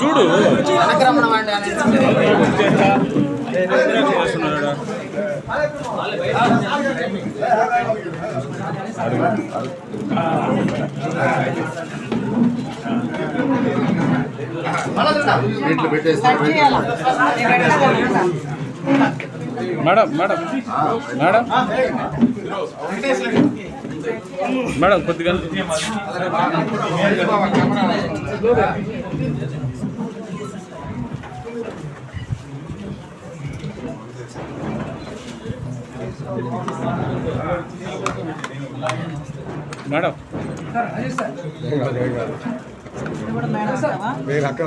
చూడు. వెనక్రమణ ఇంట్లో పెట్టేసి మేడం మేడం. మేడం? మేడం కొద్దిగా మేడం. నేను అక్కడ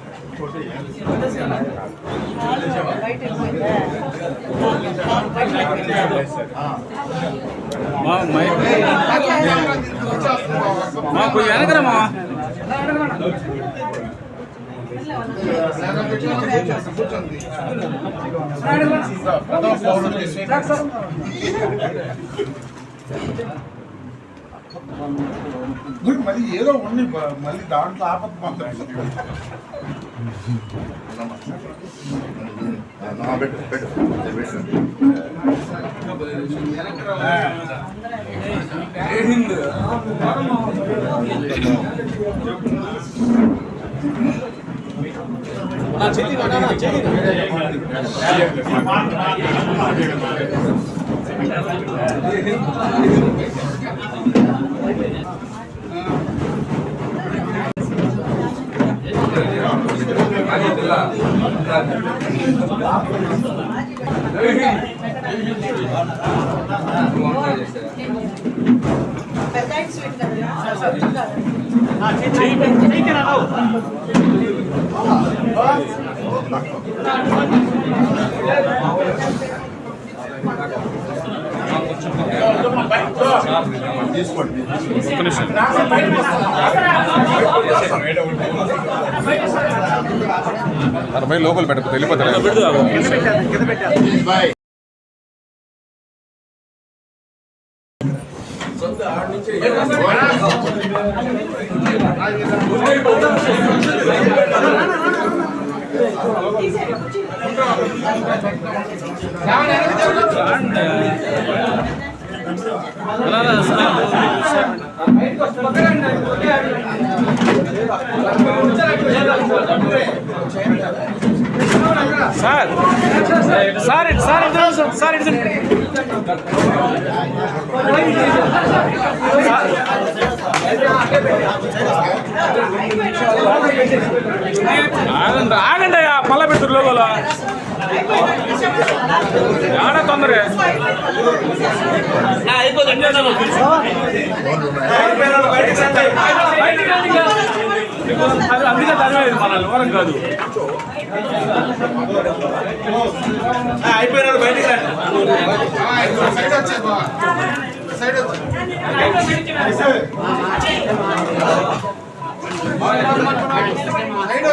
కొంచెం వెనకరమ్మా మళ్ళీ ఏదో ఉండి మళ్ళీ దాంట్లో ఆపద చేతి పెట్టు పెట్టు పెట్టు తీసుకోండి అరవై లోపల పెట్టకపోతే వెళ్ళిపోతారు. సార్ సార్ ఇటు సార్ ఇటు సార్ ఇటు ఆగండి ఆగండి అయ్యా మళ్ళా పెడుతురు లోగోలో ఆడ తొందర అందుకే చదివేది మన వివరం కాదు. అయిపోయినాడు బయటికి సైడ్ వచ్చే సైడ్ సైడ్ వచ్చే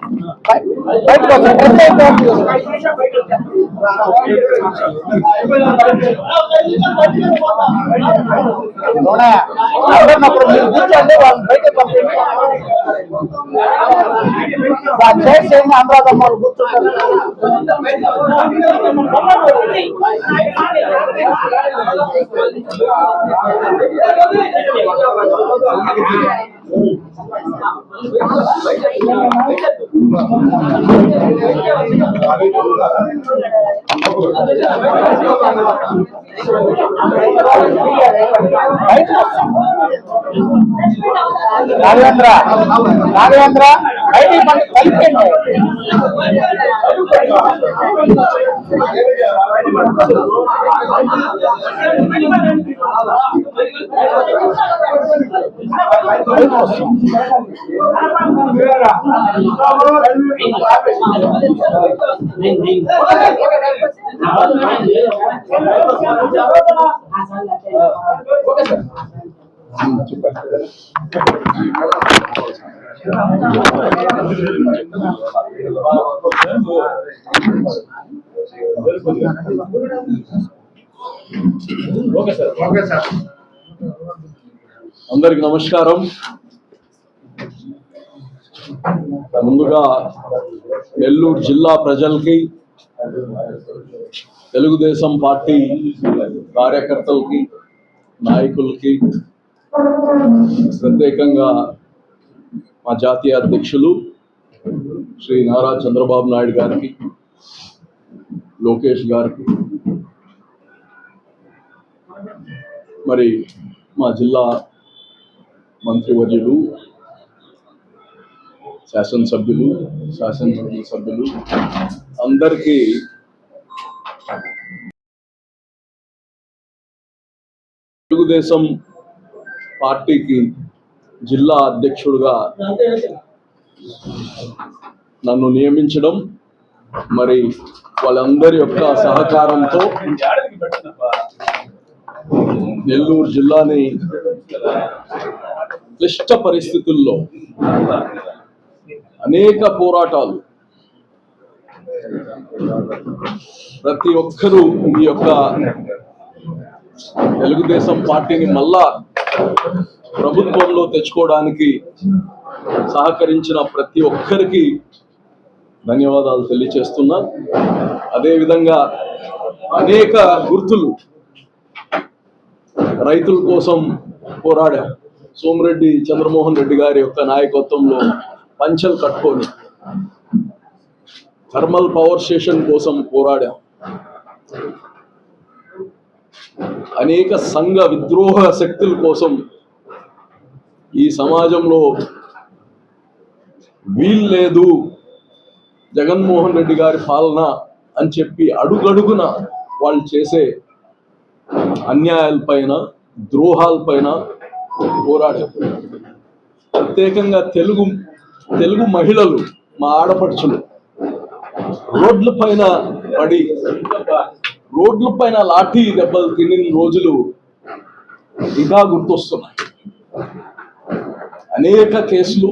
సార్ ఉంది సార్ అప్పుడు మీరు కూర్చోండి వాళ్ళని బయటకు పంపించండి చేసేయండి అనురాధమ్మ వాళ్ళు కూర్చుంటారు Thank you. రాఘవేంద్ర. రాఘవేంద్ర బయటికి పండి కలిపండి అందరికి నమస్కారం. ముందుగా నెల్లూరు జిల్లా ప్రజలకి తెలుగుదేశం పార్టీ కార్యకర్తలకి నాయకులకి ప్రత్యేకంగా మా జాతీయ అధ్యక్షులు శ్రీ నారా చంద్రబాబు నాయుడు గారికి లోకేష్ గారికి మరి మా జిల్లా మంత్రివర్యులు శాసనసభ్యులు శాసనమండలి సభ్యులు అందరికీ తెలుగుదేశం పార్టీకి జిల్లా అధ్యక్షుడిగా నన్ను నియమించడం మరి వాళ్ళందరి యొక్క సహకారంతో నెల్లూరు జిల్లాని క్లిష్ట పరిస్థితుల్లో అనేక పోరాటాలు. ప్రతి ఒక్కరూ ఈ యొక్క తెలుగుదేశం పార్టీని మళ్ళా ప్రభుత్వంలో తెచ్చుకోవడానికి సహకరించిన ప్రతి ఒక్కరికి ధన్యవాదాలు తెలియచేస్తున్నా. అదేవిధంగా అనేక గుర్తులు రైతుల కోసం పోరాడాం సోమిరెడ్డి చంద్రమోహన్ రెడ్డి గారి యొక్క నాయకత్వంలో పంచలు కట్టుకొని థర్మల్ పవర్ స్టేషన్ కోసం పోరాడాం. అనేక సంఘ విద్రోహ శక్తుల కోసం ఈ సమాజంలో వీలు లేదు జగన్మోహన్ రెడ్డి గారి పాలన అని చెప్పి అడుగడుగున వాళ్ళు చేసే అన్యాయాలపైన ద్రోహాలపైన పోరాడారు ప్రత్యేకంగా తెలుగు తెలుగు మహిళలు మా ఆడపడుచులు. రోడ్ల పైన పడి రోడ్ల పైన లాఠీ దెబ్బలు తినిన రోజులు ఇంకా గుర్తొస్తున్నాయి. అనేక కేసులు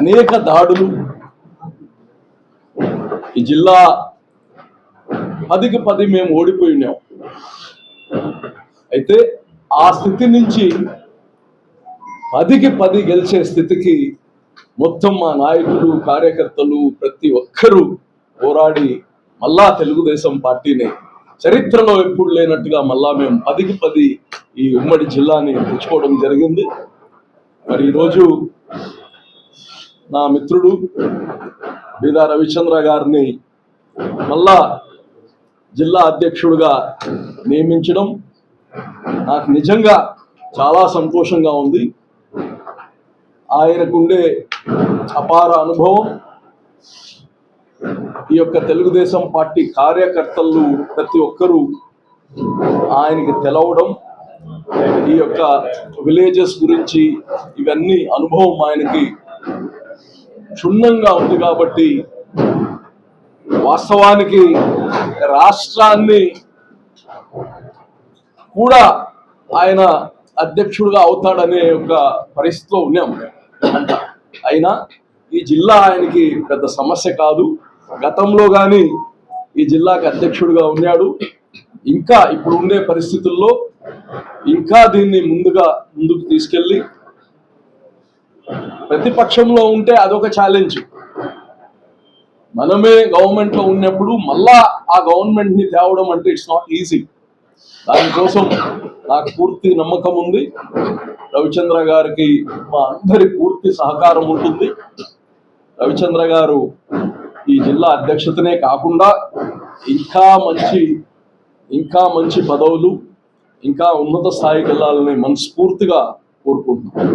అనేక దాడులు. ఈ జిల్లా పదికి పది మేము ఓడిపోయి అయితే ఆ స్థితి నుంచి పదికి పది గెలిచే స్థితికి మొత్తం మా నాయకులు కార్యకర్తలు ప్రతి ఒక్కరూ పోరాడి మళ్ళా తెలుగుదేశం పార్టీని చరిత్రలో ఎప్పుడు లేనట్టుగా మళ్ళా మేము పదికి పది ఈ ఉమ్మడి జిల్లాని తెచ్చుకోవడం జరిగింది. మరి ఈరోజు నా మిత్రుడు బీదా రవిచంద్ర గారిని మళ్ళా జిల్లా అధ్యక్షుడిగా నియమించడం నాకు నిజంగా చాలా సంతోషంగా ఉంది. ఆయనకుండే అపార అనుభవం. ఈ యొక్క తెలుగుదేశం పార్టీ కార్యకర్తలు ప్రతి ఒక్కరూ ఆయనకి తెలవడం ఈ యొక్క విలేజెస్ గురించి ఇవన్నీ అనుభవం ఆయనకి క్షుణ్ణంగా ఉంది కాబట్టి వాస్తవానికి రాష్ట్రాన్ని కూడా ఆయన అధ్యక్షుడుగా అవుతాడనే ఒక పరిస్థితిలో ఉన్నాం. అంట. అయినా ఈ జిల్లా ఆయనకి పెద్ద సమస్య కాదు. గతంలో కానీ ఈ జిల్లాకి అధ్యక్షుడిగా ఉన్నాడు. ఇంకా ఇప్పుడు ఉండే పరిస్థితుల్లో ఇంకా దీన్ని ముందుగా ముందుకు తీసుకెళ్ళి ప్రతిపక్షంలో ఉంటే అదొక ఛాలెంజ్ మనమే గవర్నమెంట్లో ఉన్నప్పుడు మళ్ళా ఆ గవర్నమెంట్ని తేవడం అంటే ఇట్స్ నాట్ ఈజీ దానికోసం నాకు పూర్తి నమ్మకం ఉంది. రవిచంద్ర గారికి మా అందరి పూర్తి సహకారం ఉంటుంది. రవిచంద్ర గారు ఈ జిల్లా అధ్యక్షతనే కాకుండా ఇంకా మంచి ఇంకా మంచి పదవులు ఇంకా ఉన్నత స్థాయికి వెళ్ళాలని మనస్ఫూర్తిగా కోరుకుంటున్నాను.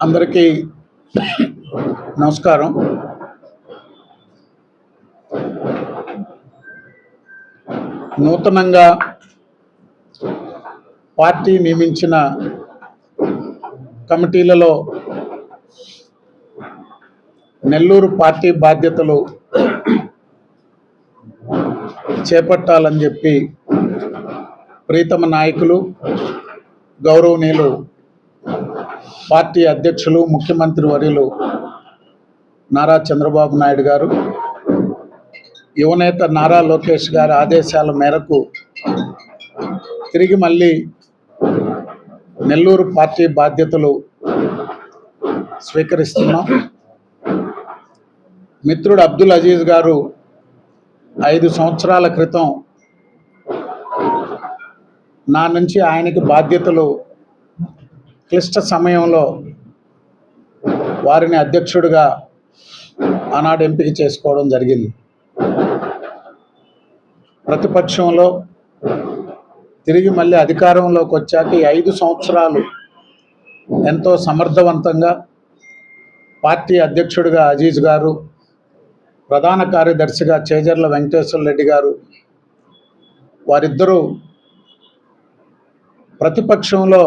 అందరికీ నమస్కారం. నూతనంగా పార్టీ నియమించిన కమిటీలలో నెల్లూరు పార్టీ బాధ్యతలు చేపట్టాలని చెప్పి ప్రీతమ నాయకులు గౌరవనీయులు పార్టీ అధ్యక్షులు ముఖ్యమంత్రి వర్యులు నారా చంద్రబాబు నాయుడు గారు యువనేత నారా లోకేష్ గారి ఆదేశాల మేరకు తిరిగి మళ్ళీ నెల్లూరు పార్టీ బాధ్యతలు స్వీకరిస్తున్నాం. మిత్రుడు అబ్దుల్ అజీజ్ గారు ఐదు సంవత్సరాల క్రితం నా నుంచి ఆయనకి బాధ్యతలు క్లిష్ట సమయంలో వారిని అధ్యక్షుడిగా ఆనాడు ఎంపిక చేసుకోవడం జరిగింది. ప్రతిపక్షంలో తిరిగి మళ్ళీ అధికారంలోకి వచ్చాక ఈ ఐదు సంవత్సరాలు ఎంతో సమర్థవంతంగా పార్టీ అధ్యక్షుడిగా అజీజ్ గారు ప్రధాన కార్యదర్శిగా చేజర్ల వెంకటేశ్వర రెడ్డి గారు వారిద్దరూ ప్రతిపక్షంలో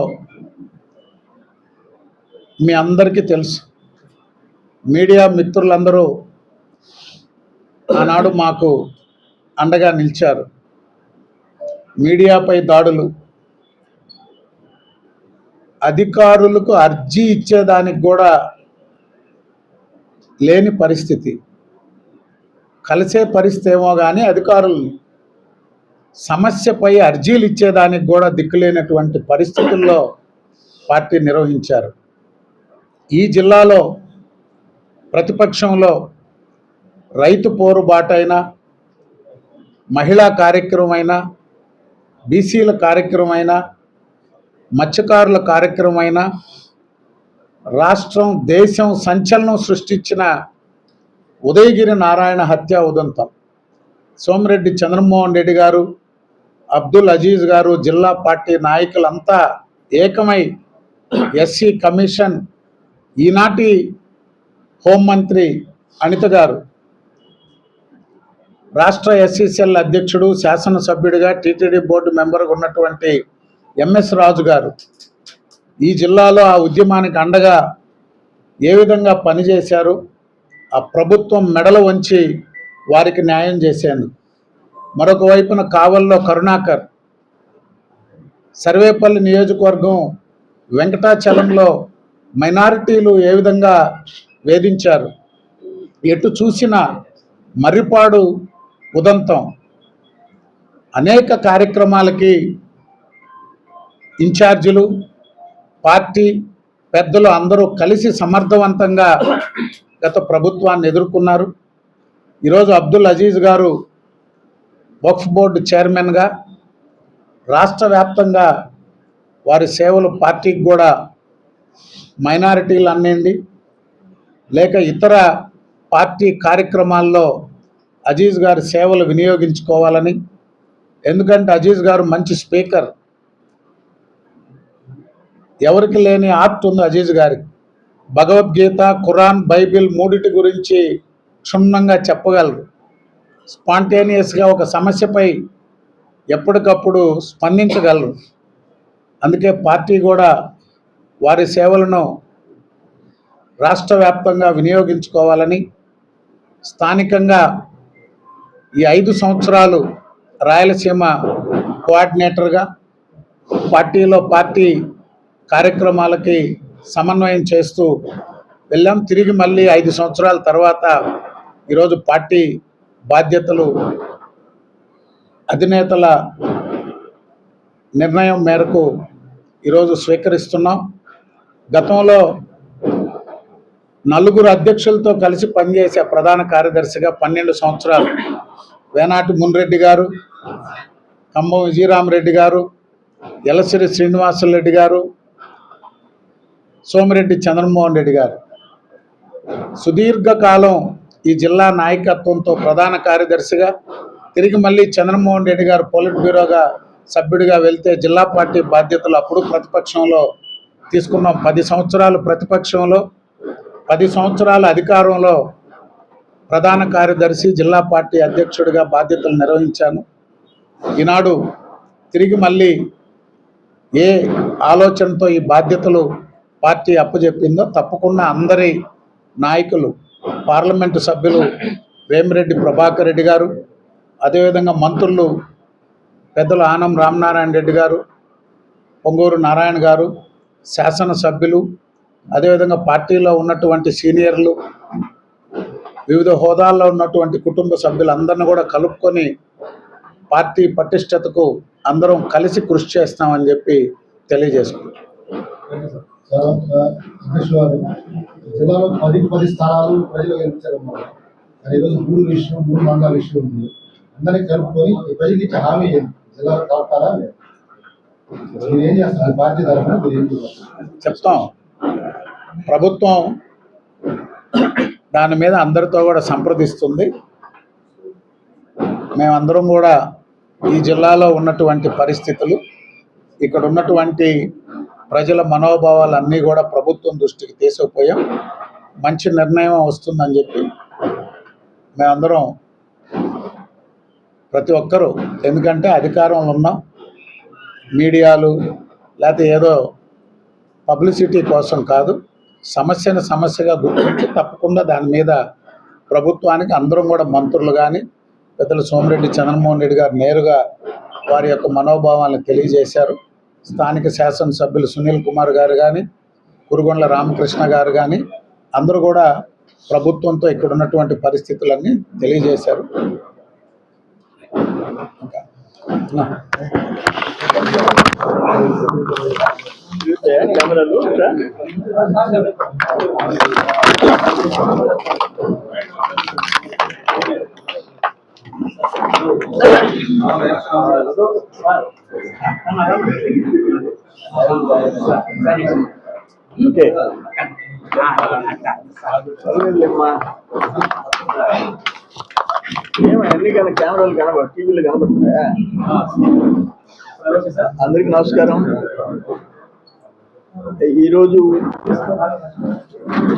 మీ అందరికీ తెలుసు. మీడియా మిత్రులందరూ ఆనాడు మాకు అండగా నిలిచారు. మీడియాపై దాడులు. అధికారులకు అర్జీ ఇచ్చేదానికి కూడా లేని పరిస్థితి. కలిసే పరిస్థితి ఏమో కానీ అధికారులు సమస్యపై అర్జీలు ఇచ్చేదానికి కూడా దిక్కులేనటువంటి పరిస్థితుల్లో పార్టీ నిర్వహించారు. ఈ జిల్లాలో ప్రతిపక్షంలో రైతు పోరుబాటైనా మహిళా కార్యక్రమమైనా బీసీల కార్యక్రమమైనా మత్స్యకారుల కార్యక్రమమైనా రాష్ట్రం దేశం సంచలనం సృష్టించిన ఉదయగిరి నారాయణ హత్య ఉదంతం. సోమిరెడ్డి చంద్రమోహన్ రెడ్డి గారు అబ్దుల్ అజీజ్ గారు జిల్లా పార్టీ నాయకులంతా ఏకమై ఎస్సీ కమిషన్ ఈనాటి హోంమంత్రి అనిత గారు రాష్ట్ర ఎస్సీసీఎల్ అధ్యక్షుడు శాసనసభ్యుడిగా టీటీడీ బోర్డు మెంబర్గా ఉన్నటువంటి ఎంఎస్ రాజు గారు. ఈ జిల్లాలో ఆ ఉద్యమానికి అండగా ఏ విధంగా పనిచేశారు? ఆ ప్రభుత్వం మెడలు వంచి వారికి న్యాయం చేసేందుకు మరొక వైపున కావల్లో కరుణాకర్. సర్వేపల్లి నియోజకవర్గం వెంకటాచలంలో మైనారిటీలు ఏ విధంగా వేధించారు? ఎటు చూసినా మర్రిపాడు ఉదంతం. అనేక కార్యక్రమాలకి ఇన్ఛార్జీలు పార్టీ పెద్దలు అందరూ కలిసి సమర్థవంతంగా గత ప్రభుత్వాన్ని ఎదుర్కొన్నారు. ఈరోజు అబ్దుల్ అజీజ్ గారు వక్ఫ్ బోర్డు చైర్మన్గా రాష్ట్ర వ్యాప్తంగా వారి సేవలు పార్టీకి కూడా మైనారిటీలు అన్నిండి లేక ఇతర పార్టీ కార్యక్రమాల్లో అజీజ్ గారి సేవలు వినియోగించుకోవాలని ఎందుకంటే అజీజ్ గారు మంచి స్పీకర్. ఎవరికి లేని ఆర్ట్ ఉంది అజీజ్ గారికి. భగవద్గీత ఖురాన్ బైబిల్ మూడిటి గురించి క్షుణ్ణంగా చెప్పగలరు. స్పాంటేనియస్గా ఒక సమస్యపై ఎప్పటికప్పుడు స్పందించగలరు. అందుకే పార్టీ కూడా వారి సేవలను రాష్ట్ర వ్యాప్తంగా వినియోగించుకోవాలని స్థానికంగా ఈ ఐదు సంవత్సరాలు రాయలసీమ కోఆర్డినేటర్గా పార్టీలో పార్టీ కార్యక్రమాలకి సమన్వయం చేస్తూ వెళ్ళాం. తిరిగి మళ్ళీ ఐదు సంవత్సరాల తర్వాత ఈరోజు పార్టీ బాధ్యతలు అధినేతల నిర్ణయం మేరకు ఈరోజు స్వీకరిస్తున్నాం. గతంలో నలుగురు అధ్యక్షులతో కలిసి పనిచేసే ప్రధాన కార్యదర్శిగా పన్నెండు సంవత్సరాలు వేనాటి మున్రెడ్డి గారు ఖమ్మం విజయరామరెడ్డి గారు ఎలసిరి శ్రీనివాసరెడ్డి గారు సోమిరెడ్డి చంద్రమోహన్ రెడ్డి గారు. సుదీర్ఘకాలం ఈ జిల్లా నాయకత్వంతో ప్రధాన కార్యదర్శిగా తిరిగి మళ్ళీ చంద్రమోహన్ రెడ్డి గారు పోలిట్ బ్యూరోగా సభ్యుడిగా వెళ్తే జిల్లా పార్టీ బాధ్యతలు అప్పుడు ప్రతిపక్షంలో తీసుకున్నాం. పది సంవత్సరాలు ప్రతిపక్షంలో పది సంవత్సరాల అధికారంలో ప్రధాన కార్యదర్శి జిల్లా పార్టీ అధ్యక్షుడిగా బాధ్యతలు నిర్వహించాను. ఈనాడు తిరిగి మళ్ళీ ఏ ఆలోచనతో ఈ బాధ్యతలు పార్టీ అప్పచెప్పిందో తప్పకుండా అందరి నాయకులు పార్లమెంటు సభ్యులు వేమిరెడ్డి ప్రభాకర్ రెడ్డి గారు అదేవిధంగా మంత్రులు పెద్దలు ఆనం రామనారాయణ రెడ్డి గారు పొంగూరు నారాయణ గారు శాసనసభ్యులు అదేవిధంగా పార్టీలో ఉన్నటువంటి సీనియర్లు వివిధ హోదాల్లో ఉన్నటువంటి కుటుంబ సభ్యులందరిని కూడా కలుపుకొని పార్టీ పటిష్టతకు అందరం కలిసి కృషి చేస్తామని చెప్పి తెలియజేసుకుంటాం అధ్యక్షులు వారు జిల్లాలో పదికి పది స్థానాలు ప్రజలు గెలిపించారమ్మా మరి ఈరోజు మూడు విషయం మూడు మండల విషయం ఉంది. అందరినీ కలుపుకొని ఈ ప్రజలకు ఇచ్చే హామీ ఏంటి జిల్లాలో కలుపుతారా ఏం చేస్తారు పార్టీ తరఫున మీరు ఏం చెప్తాం. ప్రభుత్వం దాని మీద అందరితో కూడా సంప్రదిస్తుంది. మేమందరం కూడా ఈ జిల్లాలో ఉన్నటువంటి పరిస్థితులు ఇక్కడ ఉన్నటువంటి ప్రజల మనోభావాలన్నీ కూడా ప్రభుత్వం దృష్టికి తీసుకుపోయాం. మంచి నిర్ణయం వస్తుందని చెప్పి మేమందరం ప్రతి ఒక్కరూ ఎందుకంటే అధికారంలో ఉన్నాం. మీడియాలు లేకపోతే ఏదో పబ్లిసిటీ కోసం కాదు సమస్యను సమస్యగా గుర్తించి తప్పకుండా దాని మీద ప్రభుత్వానికి అందరం కూడా మంత్రులు కానీ పెద్దలు సోమిరెడ్డి చంద్రమోహన్ రెడ్డి గారు నేరుగా వారి యొక్క మనోభావాలను తెలియజేశారు. స్థానిక శాసనసభ్యులు సునీల్ కుమార్ గారు కానీ కురుగొండ్ల రామకృష్ణ గారు కానీ అందరూ కూడా ప్రభుత్వంతో ఇక్కడ ఉన్నటువంటి పరిస్థితులన్నీ తెలియజేశారు. ఇంకా. అన్ని కానీ కెమెరాలు కనబడు టీవీలు కనబడుతున్నాయా అందరికి నమస్కారం ఈరోజు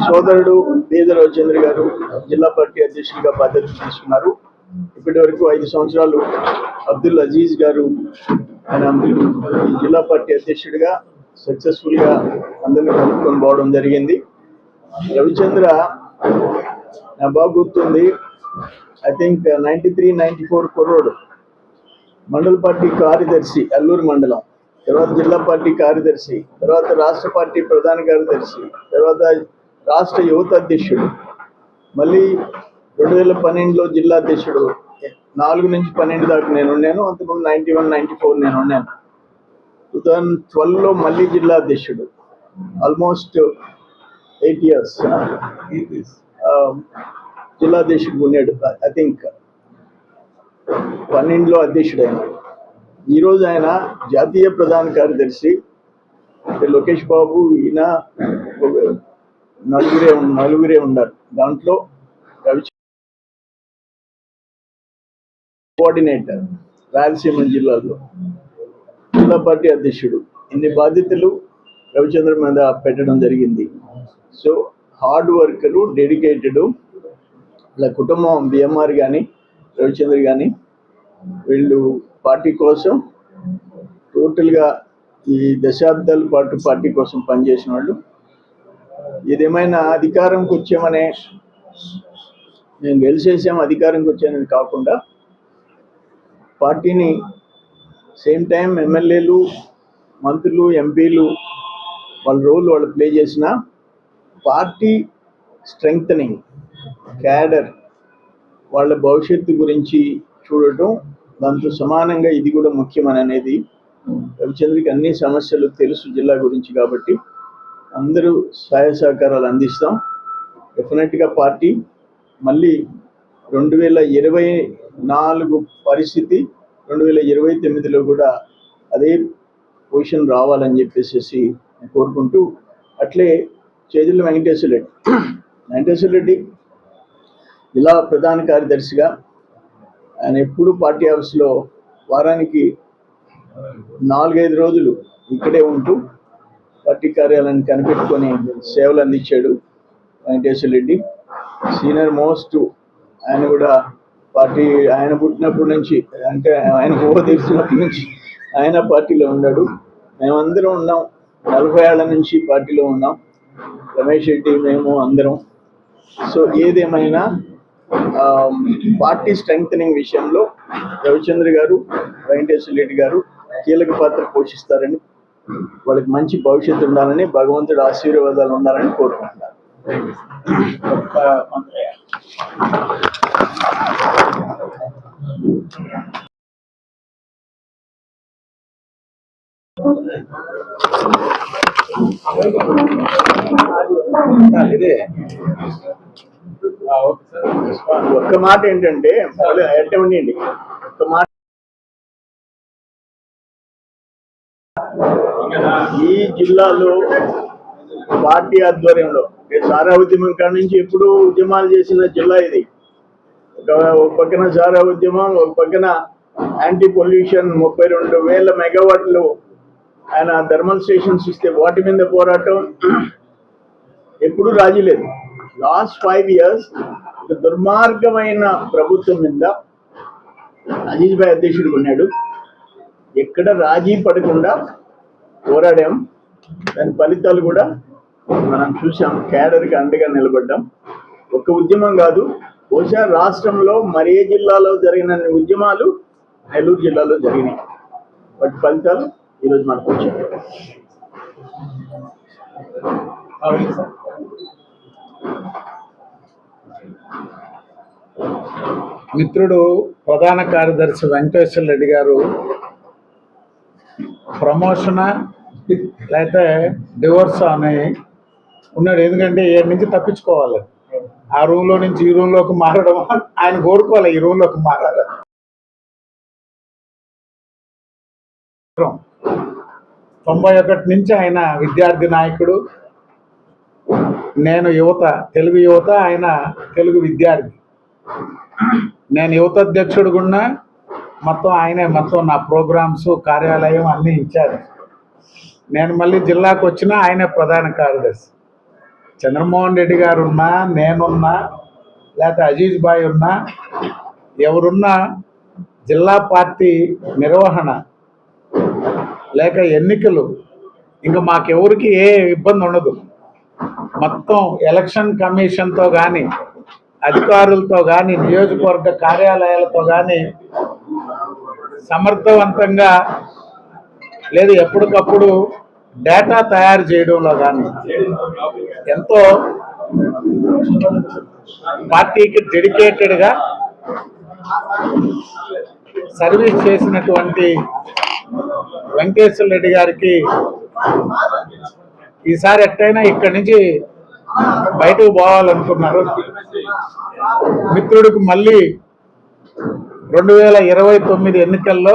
సోదరుడు పేద రాజేంద్ర గారు జిల్లా పార్టీ అధ్యక్షుడిగా బాధ్యతలు తీసుకున్నారు ఇప్పటి వరకు ఐదు సంవత్సరాలు అబ్దుల్ అజీజ్ గారు ఆయన ఈ జిల్లా పార్టీ అధ్యక్షుడిగా సక్సెస్ఫుల్గా అందరినీ కలుపుకొని పోవడం జరిగింది. రవిచంద్ర నా బాగా గుర్తుంది I think ninety three ninety four కుర్రోడు మండల పార్టీ కార్యదర్శి అల్లూరు మండలం. తర్వాత జిల్లా పార్టీ కార్యదర్శి తర్వాత రాష్ట్ర పార్టీ ప్రధాన కార్యదర్శి తర్వాత రాష్ట్ర యువత అధ్యక్షుడు. మళ్ళీ రెండు వేల పన్నెండులో జిల్లా అధ్యక్షుడు నాలుగు నుంచి పన్నెండు దాకా నేను ఉన్నాను. అంతకుముందు నైన్టీ వన్ నైన్టీ ఫోర్ నేను ఉన్నాను. టూ థౌజండ్ ట్వెల్వ్లో మళ్ళీ జిల్లా అధ్యక్షుడు. Almost eight years. జిల్లా అధ్యక్షుడు ఉన్నాడు ఐ థింక్. పన్నెండులో అధ్యక్షుడు అయినాడు ఈరోజు ఆయన జాతీయ ప్రధాన కార్యదర్శి. లోకేష్ బాబు ఈయన నలుగురే నలుగురే ఉన్నారు. దాంట్లో కోఆర్డినేటర్ రాయలసీమ జిల్లాలో జిల్లా పార్టీ అధ్యక్షుడు. ఇన్ని బాధ్యతలు రవిచంద్ర మీద పెట్టడం జరిగింది. సో హార్డ్ వర్కరు డెడికేటెడ్ వాళ్ళ కుటుంబం బిఎంఆర్ కానీ రవిచంద్ర కానీ వీళ్ళు పార్టీ కోసం టోటల్గా ఈ దశాబ్దాల పాటు పార్టీ కోసం పనిచేసిన వాళ్ళు. ఏదేమైనా అధికారంకి వచ్చామనే మేము గెలిచేసాం అధికారంకి వచ్చానని కాకుండా పార్టీని సేమ్ టైం ఎమ్మెల్యేలు మంత్రులు ఎంపీలు వాళ్ళ రోల్ వాళ్ళు ప్లే చేసిన పార్టీ స్ట్రెంగ్తనింగ్ క్యాడర్ వాళ్ళ భవిష్యత్తు గురించి చూడటం దాంతో సమానంగా ఇది కూడా ముఖ్యమని అనేది రవిచంద్రకి అన్ని సమస్యలు తెలుసు జిల్లా గురించి కాబట్టి అందరూ సహాయ సహకారాలు అందిస్తాం. డెఫినెట్గా పార్టీ మళ్ళీ రెండు వేల ఇరవై నాలుగు పరిస్థితి రెండు వేల ఇరవై తొమ్మిదిలో కూడా అదే పొజిషన్ రావాలని చెప్పేసి కోరుకుంటూ అట్లే చేజుల వెంకటేశ్వర రెడ్డి. వెంకటేశ్వర రెడ్డి జిల్లా ప్రధాన కార్యదర్శిగా ఆయన ఎప్పుడు పార్టీ ఆఫీస్లో వారానికి నాలుగైదు రోజులు ఇక్కడే ఉంటూ పార్టీ కార్యాలయాన్ని కనిపెట్టుకొని సేవలు అందించాడు వెంకటేశ్వర రెడ్డి. సీనియర్ మోస్ట్ ఆయన కూడా పార్టీ ఆయన పుట్టినప్పటి నుంచి అంటే ఆయన ఊహ తెలిసినప్పటి నుంచి ఆయన పార్టీలో ఉన్నాడు. మేమందరం ఉన్నాం. నలభై ఏళ్ళ నుంచి పార్టీలో ఉన్నాం. రమేష్ రెడ్డి మేము అందరం. సో ఏదేమైనా పార్టీ స్ట్రెంగ్ విషయంలో రవిచంద్ర గారు వెంకటేశ్వర రెడ్డి గారు కీలక పాత్ర పోషిస్తారని వాళ్ళకి మంచి భవిష్యత్తు ఉండాలని భగవంతుడు ఆశీర్వాదాలు ఉండాలని కోరుకుంటున్నారు ఒక్క మాట ఏంటంటే ఎట్టండి ఒక్క మాట ఈ జిల్లాలో పార్టీ ఆధ్వర్యంలో సారా ఉద్యమం కాడ నుంచి ఎప్పుడూ ఉద్యమాలు చేసిన జిల్లా ఇది. ఒక ఒక పక్కన సారా ఉద్యమం ఒక పక్కన యాంటీ పొల్యూషన్ ముప్పై రెండు వేల మెగావాట్లు ఆయన థర్మల్ స్టేషన్స్ ఇస్తే వాటి మీద పోరాటం. ఎప్పుడూ రాజీ లేదు. లాస్ట్ ఫైవ్ ఇయర్స్ దుర్మార్గమైన ప్రభుత్వం మీద అజీజ్ భాయ్ అధ్యక్షుడు ఉన్నాడు ఎక్కడ రాజీ పడకుండా పోరాడాం. దాని ఫలితాలు కూడా మనం చూసాం క్యాడర్కి అండగా నిలబడ్డాం. ఒక ఉద్యమం కాదు బహుశా రాష్ట్రంలో మరే జిల్లాలో జరిగిన ఉద్యమాలు నెల్లూరు జిల్లాలో జరిగినాయి. వాటి ఫలితాలు ఈరోజు మనకు వచ్చాయి. మిత్రుడు ప్రధాన కార్యదర్శి వెంకటేశ్వర రెడ్డి గారు ప్రమోషన్ లేకపోతే డివోర్స్ అని ఉన్నాడు. ఎందుకంటే ఈ నుంచి తప్పించుకోవాలి. ఆ రూమ్లో నుంచి ఈ రూమ్లోకి మారడం ఆయన కోరుకోవాలి ఈ రూమ్లోకి మారాలి. తొంభై ఒకటి నుంచి ఆయన విద్యార్థి నాయకుడు నేను యువత తెలుగు యువత ఆయన తెలుగు విద్యార్థి. నేను యువత అధ్యక్షుడు కూడా మొత్తం ఆయనే మొత్తం నా ప్రోగ్రామ్స్ కార్యాలయం అన్నీ ఇచ్చారు. నేను మళ్ళీ జిల్లాకు వచ్చినా ఆయనే ప్రధాన కార్యదర్శి. చంద్రమోహన్ రెడ్డి గారు ఉన్నా నేనున్నా లేకపోతే అజీజ్ బాయ్ ఉన్నా ఎవరున్నా జిల్లా పార్టీ నిర్వహణ లేక ఎన్నికలు ఇంకా మాకెవరికి ఏ ఇబ్బంది ఉండదు. మొత్తం ఎలక్షన్ కమిషన్తో కానీ అధికారులతో కానీ నియోజకవర్గ కార్యాలయాలతో కానీ సమర్థవంతంగా లేదు. ఎప్పటికప్పుడు డేటా తయారు చేయడంలో కానీ ఎంతో పార్టీకి డెడికేటెడ్గా సర్వీస్ చేసినటువంటి వెంకటేశ్వర రెడ్డి గారికి ఈసారి ఎట్టయినా ఇక్కడి నుంచి బయటకు పోవాలనుకున్నారు. మిత్రుడికి మళ్ళీ రెండు వేల ఇరవై తొమ్మిది ఎన్నికల్లో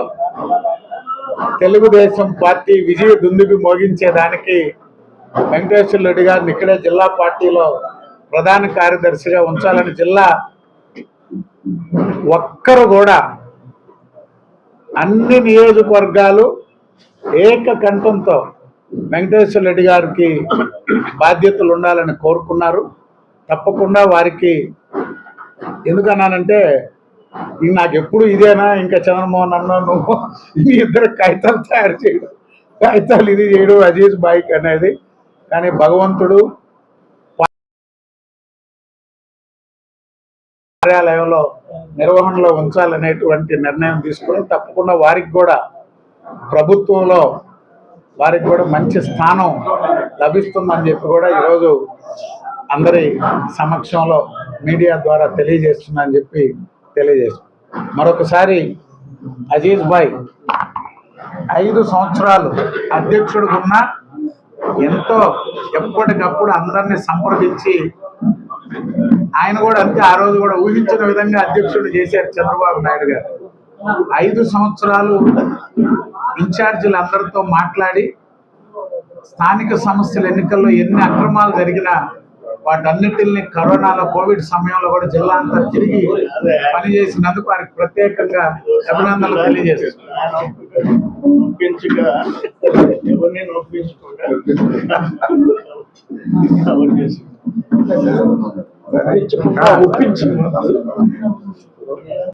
తెలుగుదేశం పార్టీ విజయ దుందుకు మోగించేదానికి వెంకటేశ్వర రెడ్డి గారిని ఇక్కడే జిల్లా పార్టీలో ప్రధాన కార్యదర్శిగా ఉంచాలని జిల్లా ఒక్కరు కూడా అన్ని నియోజకవర్గాలు ఏకకంఠంతో వెంకటేశ్వర రెడ్డి గారికి బాధ్యతలు ఉండాలని కోరుకున్నారు. తప్పకుండా వారికి ఎందుకన్నానంటే నాకు ఎప్పుడు ఇదేనా? ఇంకా చంద్రమోహన్ అన్న నువ్వు మీ ఇద్దరు కాగితాలు తయారు చేయడం. కాగితాలు ఇది చేయడం అజీజ్ బైక్ అనేది. కానీ భగవంతుడు కార్యాలయంలో నిర్వహణలో ఉంచాలనేటువంటి నిర్ణయం తీసుకొని తప్పకుండా వారికి కూడా ప్రభుత్వంలో వారికి కూడా మంచి స్థానం లభిస్తుందని చెప్పి కూడా ఈరోజు అందరి సమక్షంలో మీడియా ద్వారా తెలియజేస్తుందని చెప్పి తెలియజేస్తున్నాను మరొకసారి అజీజ్ భాయ్ ఐదు సంవత్సరాలు అధ్యక్షుడుకున్నా ఉన్న ఎంతో ఎప్పటికప్పుడు అందరినీ సంప్రదించి ఆయన కూడా అంతే ఆ రోజు కూడా ఊహించిన విధంగా అధ్యక్షుడు చేశారు చంద్రబాబు నాయుడు గారు. ఐదు సంవత్సరాలు ఇన్ఛార్జీలు అందరితో మాట్లాడి స్థానిక సంస్థల ఎన్నికల్లో ఎన్ని అక్రమాలు జరిగినా వాటన్నిటిని కరోనాలో కోవిడ్ సమయంలో కూడా జిల్లా అంతా తిరిగి పనిచేసినందుకు వారికి ప్రత్యేకంగా అభినందనలు తెలియజేస్తున్నారు